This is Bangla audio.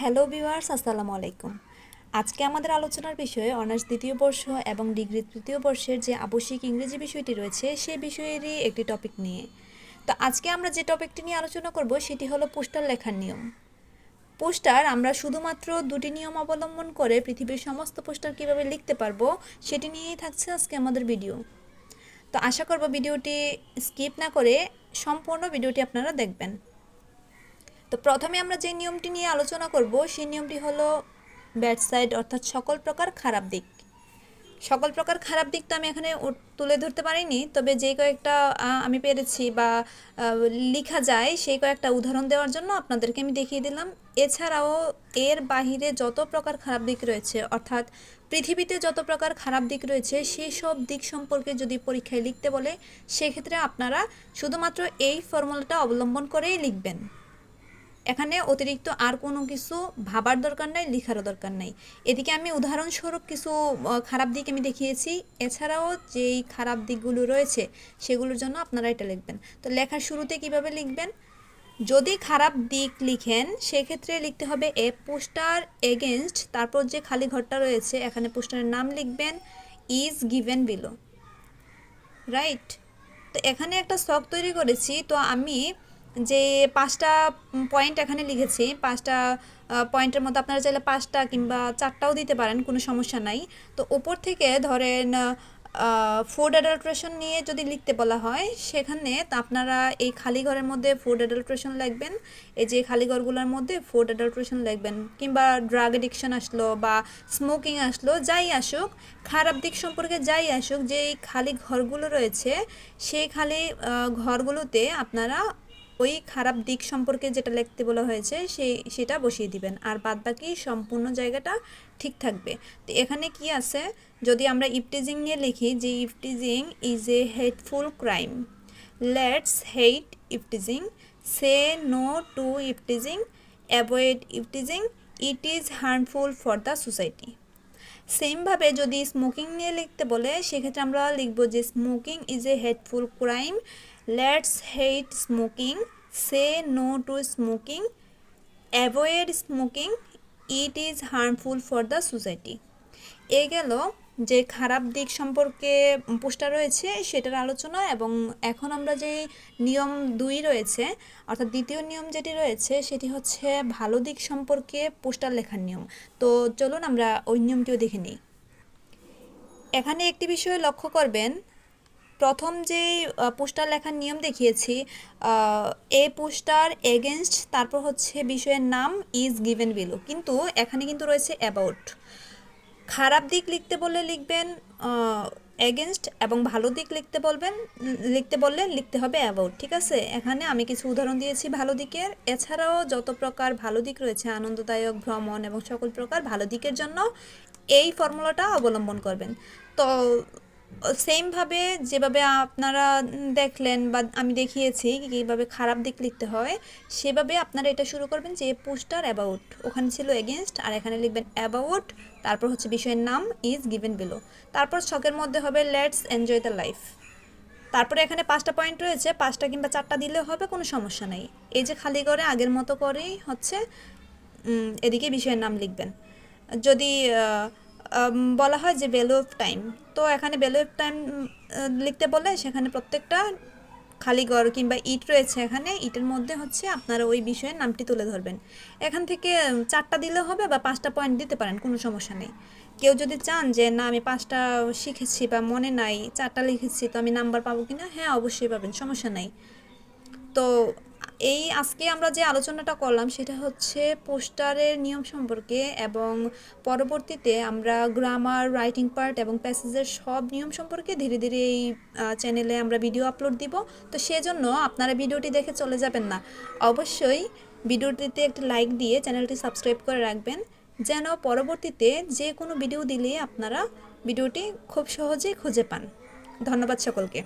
হ্যালো ভিউয়ার্স, আসসালামু আলাইকুম। আজকে আমাদের আলোচনার বিষয়ে অনার্স দ্বিতীয় বর্ষ এবং ডিগ্রি তৃতীয় বর্ষের যে আবশ্যিক ইংরেজি বিষয়টি রয়েছে, সে বিষয়েরই একটি টপিক নিয়ে। তো আজকে আমরা যে টপিকটি নিয়ে আলোচনা করব, সেটি হলো পোস্টার লেখার নিয়ম। পোস্টার, আমরা শুধুমাত্র দুটি নিয়ম অবলম্বন করে পৃথিবীর সমস্ত পোস্টার কীভাবে লিখতে পারব, সেটি নিয়েই থাকছে আজকে আমাদের ভিডিও। তো আশা করব ভিডিওটি স্কিপ না করে সম্পূর্ণ ভিডিওটি আপনারা দেখবেন। তো প্রথমে আমরা যে নিয়মটি নিয়ে আলোচনা করব, সেই নিয়মটি হলো ব্যাড সাইড অর্থাৎ সকল প্রকার খারাপ দিক। সকল প্রকার খারাপ দিক তো আমি এখানে তুলে ধরতে পারিনি, তবে যে কয়েকটা আমি পেরেছি বা লেখা যায়, সেই কয়েকটা উদাহরণ দেওয়ার জন্য আপনাদেরকে আমি দেখিয়ে দিলাম। এছাড়াও এর বাহিরে যত প্রকার খারাপ দিক রয়েছে, অর্থাৎ পৃথিবীতে যত প্রকার খারাপ দিক রয়েছে সেই সব দিক সম্পর্কে যদি পরীক্ষায় লিখতে বলে, সেক্ষেত্রে আপনারা শুধুমাত্র এই ফর্মুলাটা অবলম্বন করেই লিখবেন। এখানে অতিরিক্ত আর কোনো কিছু ভাবার দরকার নাই, লেখারও দরকার নাই। এদিকে আমি উদাহরণস্বরূপ কিছু খারাপ দিক আমি দেখিয়েছি। এছাড়াও যেই খারাপ দিকগুলো রয়েছে, সেগুলোর জন্য আপনারা এটা লিখবেন। তো লেখার শুরুতে কীভাবে লিখবেন? যদি খারাপ দিক লিখেন, সেক্ষেত্রে লিখতে হবে এ পোস্টার এগেনস্ট তারপর যে খালি ঘরটা রয়েছে, এখানে পোস্টারের নাম লিখবেন, ইজ গিভেন বিলো। রাইট? তো এখানে একটা শখ তৈরি করেছি, তো আমি যে পাঁচটা পয়েন্ট এখানে লিখেছি, পাঁচটা পয়েন্টের মধ্যে আপনারা চাইলে পাঁচটা কিংবা চারটাও দিতে পারেন, কোনো সমস্যা নাই। তো ওপর থেকে ধরেন ফুড অ্যাডাল্ট্রেশন নিয়ে যদি লিখতে বলা হয়, সেখানে আপনারা এই খালি ঘরের মধ্যে ফুড অ্যাডাল্ট্রেশন লিখবেন, এই যে খালি ঘরগুলোর মধ্যে ফুড অ্যাডাল্ট্রেশন লিখবেন, কিংবা ড্রাগ এডিকশন আসলো বা স্মোকিং আসলো, যাই আসুক, খারাপ দিক সম্পর্কে যাই আসুক যে খালি ঘরগুলো রয়েছে, সেই খালি ঘরগুলোতে আপনারা ওই খারাপ দিক সম্পর্কে যেটা লিখতে বলা হয়েছে, সেই, সেটা বসিয়ে দিবেন। আর বাদ বাকি সম্পূর্ণ জায়গাটা ঠিক থাকবে। তো এখানে কি আছে? যদি আমরা ইফটিজিং নিয়ে লিখি যে eve teasing is a hateful crime let's hate eve teasing say no to eve teasing avoid eve teasing it is harmful for the society সেমভাবে যদি স্মোকিং নিয়ে লিখতে বলে, সেক্ষেত্রে আমরা লিখব যে smoking is a hateful crime let's hate smoking say no to smoking avoid smoking it is harmful for the society এ গেল যে খারাপ দিক সম্পর্কে পোস্টার রয়েছে, সেটার আলোচনা এবং এখন আমরা যে নিয়ম দুই রয়েছে, অর্থাৎ দ্বিতীয় নিয়ম যেটি রয়েছে, সেটি হচ্ছে ভালো দিক সম্পর্কে পোস্টার লেখার নিয়ম। তো চলুন আমরা ওই নিয়মটিও দেখে নিই। এখানে একটি বিষয় লক্ষ্য করবেন প্রথম যে পোস্টার লেখার নিয়ম দেখিয়েছি এ পোস্টার এগেনস্ট তারপর হচ্ছে বিষয়ের নাম ইজ গিভেন বিলো। কিন্তু এখানে কিন্তু রয়েছে অ্যাবাউট। খারাপ দিক লিখতে বললে লিখবেন এগেনস্ট এবং ভালো দিক লিখতে বলবেন, লিখতে বললে লিখতে হবে অ্যাবাউট, ঠিক আছে? এখানে আমি কিছু উদাহরণ দিয়েছি ভালো দিকের। এছাড়াও যত প্রকার ভালো দিক রয়েছে, আনন্দদায়ক, ভ্রমণ, এবং সকল প্রকার ভালো দিকের জন্য এই ফর্মুলাটা অবলম্বন করবেন। তো সেমভাবে যেভাবে আপনারা দেখলেন বা আমি দেখিয়েছি কীভাবে খারাপ দিক লিখতে হয়, সেভাবে আপনারা এটা শুরু করবেন যে পোস্টার অ্যাবাউট ওখানে ছিল এগেনস্ট আর এখানে লিখবেন অ্যাবাউট তারপর হচ্ছে বিষয়ের নাম ইজ গিভেন বিলো তারপর ছকের মধ্যে হবে লেটস এনজয় দ্য লাইফ তারপরে এখানে পাঁচটা পয়েন্ট রয়েছে, পাঁচটা কিংবা চারটা দিলেও হবে, কোনো সমস্যা নেই, এই যে খালি করে, আগের মতো করেই হচ্ছে এদিকে বিষয়ের নাম লিখবেন, যদি বলা হয় যে ভ্যালু অফ টাইম তো এখানে ভ্যালু অফ টাইম লিখতে বলে সেখানে প্রত্যেকটা খালি ঘর কিংবা ইট রয়েছে এখানে, ইটের মধ্যে হচ্ছে আপনারা ওই বিষয়ের নামটি তুলে ধরবেন। এখান থেকে চারটা দিলে হবে বা পাঁচটা পয়েন্ট দিতে পারেন, কোনো সমস্যা নেই। কেউ যদি চান যে, না, আমি পাঁচটা শিখেছি বা মনে নাই, চারটা লিখেছি, তো আমি নাম্বার পাবো কিনা? হ্যাঁ অবশ্যই পাবেন, সমস্যা নাই। তো এই আজকে আমরা যে আলোচনাটা করলাম সেটা হচ্ছে পোস্টারের নিয়ম সম্পর্কে এবং পরবর্তীতে আমরা গ্রামার, রাইটিং পার্ট এবং প্যাসেজের সব নিয়ম সম্পর্কে ধীরে ধীরে এই চ্যানেলে আমরা ভিডিও আপলোড দিব। তো সেজন্য আপনারা ভিডিওটি দেখে চলে যাবেন না। অবশ্যই ভিডিওটিতে একটা লাইক দিয়ে চ্যানেলটি সাবস্ক্রাইব করে রাখবেন, যেন পরবর্তীতে যে কোনো ভিডিও দিলে আপনারা ভিডিওটি খুব সহজেই খুঁজে পান। ধন্যবাদ সকলকে।